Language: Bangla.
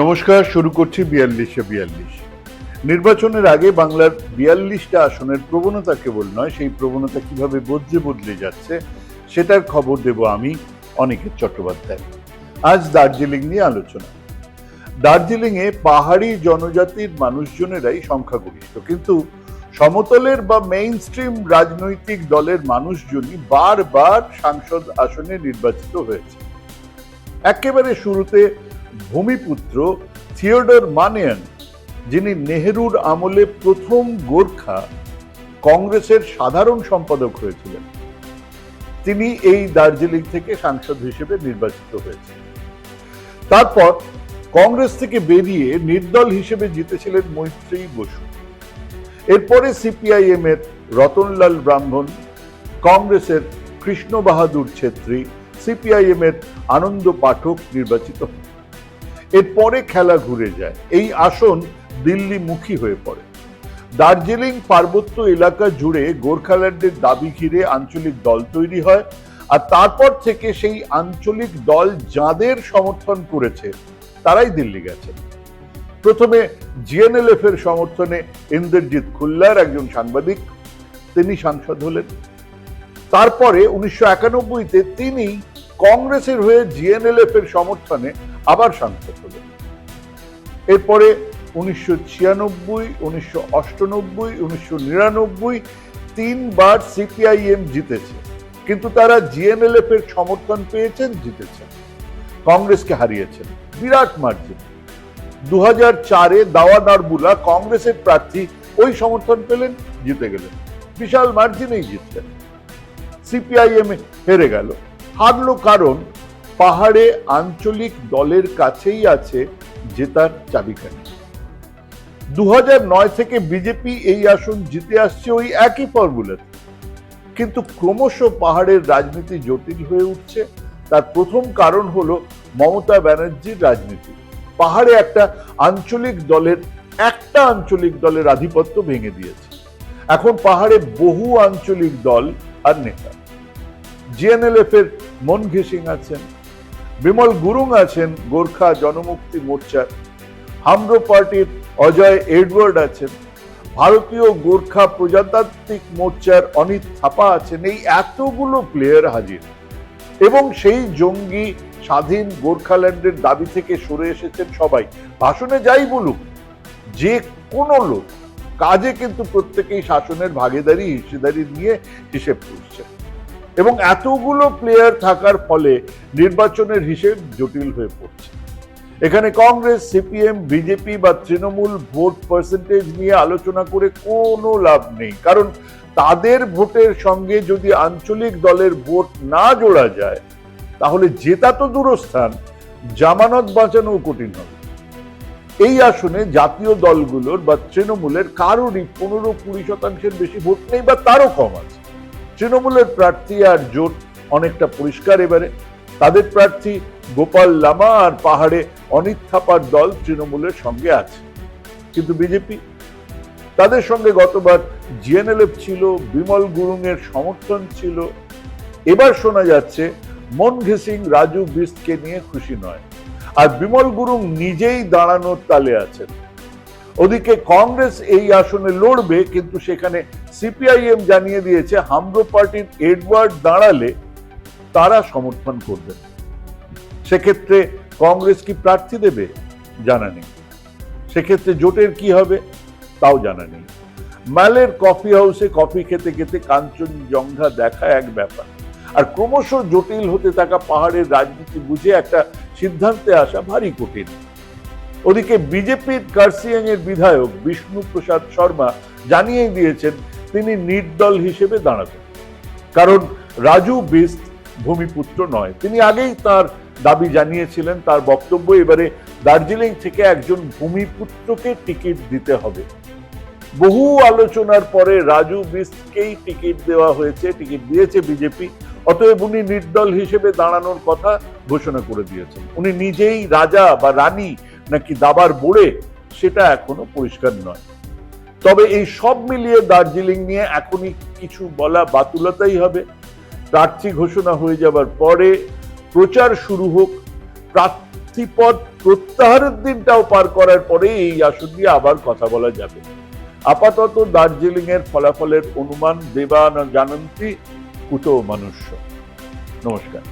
নমস্কার, শুরু করছি বিয়াল্লিশে বিয়াল্লিশ। নির্বাচনের আগে বাংলার বিয়াল্লিশটা আসনের প্রবণতা কেবল নয়, সেই প্রবণতা কীভাবে বদলে বদলে যাচ্ছে সেটার খবর দেব আমি অনিকেত চট্টোপাধ্যায়। আজ দার্জিলিং নিয়ে আলোচনা। দার্জিলিংয়ে পাহাড়ি জনজাতির মানুষজনেরাই সংখ্যাগরিষ্ঠ, কিন্তু সমতলের বা মেইন স্ট্রিম রাজনৈতিক দলের মানুষজনই বারবার সাংসদ আসনে নির্বাচিত হয়েছে। একেবারে শুরুতে ভূমিপুত্র থিওডর মানিয়ান, যিনি নেহেরুর আমলে প্রথম গোর্খা, কংগ্রেসের সাধারণ সম্পাদক হয়েছিলেন। তিনি এই দার্জিলিং থেকে সাংসদ হিসেবে নির্বাচিত হয়েছেন তারপর কংগ্রেস থেকে বেরিয়ে নির্দল হিসেবে জিতেছিলেন মৈত্রী বসু। এরপরে সিপিআইএম এর রতনলাল ব্রাহ্মণ, কংগ্রেসের কৃষ্ণ বাহাদুর ছেত্রী সিপিআইএম এর আনন্দ পাঠক নির্বাচিত হন। এরপরে খেলা ঘুরে যায়। এই আসন দিল্লিমুখী হয়ে পড়ে। দার্জিলিং পার্বত্য এলাকা জুড়ে গোর্খাল্যান্ডের দাবি ঘিরে আঞ্চলিক দল তৈরি হয় আর তারপর থেকে সেই আঞ্চলিক দল যাদের সমর্থন করেছে, তারাই দিল্লি গেছে। প্রথমে জিএনএলএফ এর সমর্থনে ইন্দ্রজিৎ খুল্লার একজন সাংবাদিক, তিনি সাংসদ হলেন। তারপরে উনিশশো তিনি কংগ্রেসের হয়ে জিএনএলএফ এর সমর্থনে আবার সাংসদ হলেন এরপরে উনিশশো ছিয়ানব্বই, উনিশশো অষ্টানব্বই, উনিশশো নিরানব্বই তিনবার সিপিআইএম জিতেছে। কিন্তু তারা জিএনএলএফ এর সমর্থন পেয়েছেন জিতেছেন কংগ্রেসকে হারিয়েছেন। বিরাট মার্জিন। দু হাজার চারে দাওয়া নারবুলা কংগ্রেসের প্রার্থী ওই সমর্থন পেলেন, জিতে গেলেন। বিশাল মার্জিনেই জিতলেন। সিপিআইএম হেরে গেল। হারলো কারণ পাহাড়ে আঞ্চলিক দলের কাছেই আছে জেতার চাবিকাঠি। দু নয় থেকে বিজেপি এই আসন জিতে আসছে ওই একই ফর্মুলাতে কিন্তু ক্রমশ পাহাড়ের রাজনীতি জটিল হয়ে উঠছে। তার প্রথম কারণ হলো মমতা ব্যানার্জির রাজনীতি। পাহাড়ে একটা আঞ্চলিক দলের একটা আঞ্চলিক দলের আধিপত্য ভেঙে দিয়েছে। এখন পাহাড়ে বহু আঞ্চলিক দল আর নেতা। জিএনএলএফ এর মন ঘেসিং আছেন বিমল গুরুং আছেন, গোর্খা জনমুক্তি মোর্চার। হামরো পার্টির অজয় এডওয়ার্ড আছেন। ভারতীয় গোর্খা প্রজাতান্ত্রিক মোর্চার অনিত থাপা আছেন। এই এতগুলো প্লেয়ার হাজির। এবং সেই জঙ্গি স্বাধীন গোর্খাল্যান্ডের দাবি থেকে সরে এসেছেন সবাই। ভাষণে যাই বলুক, যে কোনো লোক কাজে কিন্তু প্রত্যেকেই শাসনের ভাগিদারি হিসেদারি নিয়ে হিসেব করছে। এবং এতগুলো প্লেয়ার থাকার ফলে নির্বাচনের হিসেব জটিল হয়ে পড়ছে। এখানে কংগ্রেস, সিপিএম, বিজেপি বা তৃণমূল ভোট পার্সেন্টেজ নিয়ে আলোচনা করে কোনো লাভ নেই। কারণ তাদের ভোটের সঙ্গে যদি আঞ্চলিক দলের ভোট না জোড়া যায়, তাহলে জেতা তো দূরস্থান, জামানত বাঁচানোও কঠিন হবে। এই আসনে জাতীয় দলগুলোর বা তৃণমূলের কারোরই পনেরো কুড়ি শতাংশের বেশি ভোট নেই বা তারও কম আছে। তৃণমূলের প্রার্থী আর জোট অনেকটা পরিষ্কার এবারে। তাদের প্রার্থী গোপাল লামা আর পাহাড়ে অনিত থাপার দল তৃণমূলের সঙ্গে আছে। কিন্তু বিজেপি তাদের সঙ্গে গতবার জিএনএলএফ ছিল, বিমল গুরুং এর সমর্থন ছিল। এবার শোনা যাচ্ছে মন ঘেসিং রাজু বিস্টকে নিয়ে খুশি নয়। আর বিমল গুরুং নিজেই দাঁড়ানোর তালে আছেন। ওদিকে কংগ্রেস এই আসনে লড়বে, কিন্তু সেখানে সিপিআইএম জানিয়ে দিয়েছে, হামরো পার্টির এডওয়ার্ড দাঁড়ালে তারা সমর্থন করবেন সেক্ষেত্রে কংগ্রেস কি প্রার্থী দেবে? জানা নেই। সেক্ষেত্রে জোটের কি হবে? তাও জানা নেই। ম্যালের কফি হাউসে কফি খেতে খেতে কাঞ্চনজঙ্ঘা দেখা এক ব্যাপার। আর ক্রমশ জটিল হতে থাকা পাহাড়ের রাজনীতি বুঝে একটা সিদ্ধান্তে আসা ভারী কঠিন। ওদিকে বিজেপির কার্সিয়াং এর বিধায়ক বিষ্ণু প্রসাদ শর্মা জানিয়ে দিয়েছেন তিনি নির্দল হিসেবে দাঁড়াবেন কারণ রাজু বিস্ট ভূমিপুত্র নয়। তিনি আগেই তার দাবি জানিয়েছিলেন, তার বক্তব্য, এবারে দার্জিলিং থেকে একজন ভূমিপুত্রকে টিকিট দিতে হবে। বহু আলোচনার পরে রাজু বিস্টকেই টিকিট দেওয়া হয়েছে, টিকিট দিয়েছে বিজেপি। অতএব উনি নির্দল হিসেবে দাঁড়ানোর কথা ঘোষণা করে দিয়েছেন। উনি নিজেই রাজা বা রানী নাকি দাবার বোড়ে, সেটা এখনও পরিষ্কার নয়। তবে এই সব মিলিয়ে দার্জিলিং নিয়ে এখনই কিছু বলা বাতুলতাই হবে। প্রার্থী ঘোষণা হয়ে যাবার পরে প্রচার শুরু হোক। প্রার্থী প্রার্থীপদ প্রত্যাহারের দিনটাও পার করার পরে এই আসন নিয়ে আবার কথা বলা যাবে। আপাতত দার্জিলিং এর ফলাফলের অনুমান দেবা না জানন্তি কুতো মানুষ নমস্কার।